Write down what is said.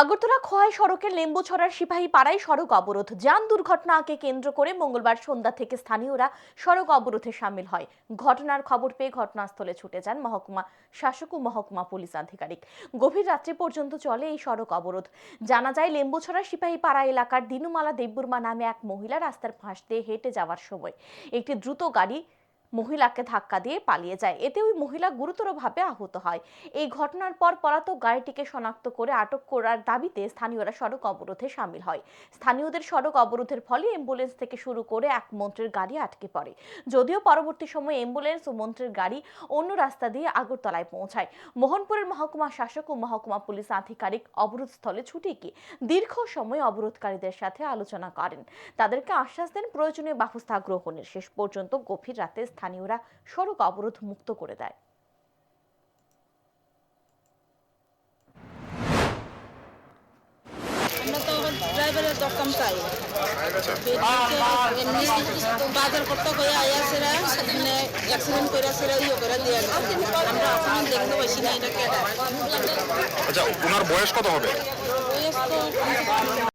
আগরতলা খোয়াই সড়কের লেম্বুছড়ার সিপাহী পাড়ায় সড়ক অবরোধ। যান দুর্ঘটনাকে কেন্দ্র করে মঙ্গলবার সন্ধ্যা থেকে স্থানীয়রা সড়ক অবরোধে সামিল হয়। ঘটনার খবর পেয়ে ঘটনাস্থলে ছুটে যান মহকুমা শাসক ও মহকুমা পুলিশ আধিকারিক। গভীর রাত্রি পর্যন্ত চলে এই সড়ক অবরোধ। জানা যায় লেম্বুছড়া সিপাহী পাড়া এলাকার দিনুমালা দেববর্মা নামে এক মহিলা রাস্তার ফাঁস দিয়ে হেঁটে যাওয়ার সময় একটি দ্রুত গাড়ি মহিলাকে ধাক্কা দিয়ে পালিয়ে যায়। এতে ওই মহিলা গুরুতরভাবে আহত হয়। এই ঘটনার পর পলাতক গাড়িটিকে শনাক্ত করে আটক করার দাবিতে স্থানীয়রা সড়ক অবরোধে সামিল হয়। স্থানীয়দের সড়ক অবরোধের ফলে অ্যাম্বুলেন্স থেকে শুরু করে এক মন্ত্রীর গাড়ি আটকে পড়ে। যদিও পরবর্তী সময়ে অ্যাম্বুলেন্স ও মন্ত্রের গাড়ি অন্য রাস্তা দিয়ে আগরতলায় পৌঁছায়। মোহনপুরের মহকুমা শাসক ও মহকুমা পুলিশ আধিকারিক অবরোধস্থলে ছুটে গিয়ে দীর্ঘ সময় অবরোধকারীদের সাথে আলোচনা করেন। তাদেরকে আশ্বাস দেন প্রয়োজনীয় ব্যবস্থা গ্রহণের। শেষ পর্যন্ত গভীর রাতে স্থানীয়রা সড়ক অবরোধ মুক্ত করে দেয়। আমরা ড্রাইভারের দরকার চাই বাজার করতে হয়ে আইয়াছেরা অ্যাক্সিডেন্ট করে ইয়ে করে দিয়ে আমরা এখন দেখতে পাইছি না এটা কেটা আচ্ছা ওনার বয়স কত হবে? বয়স তো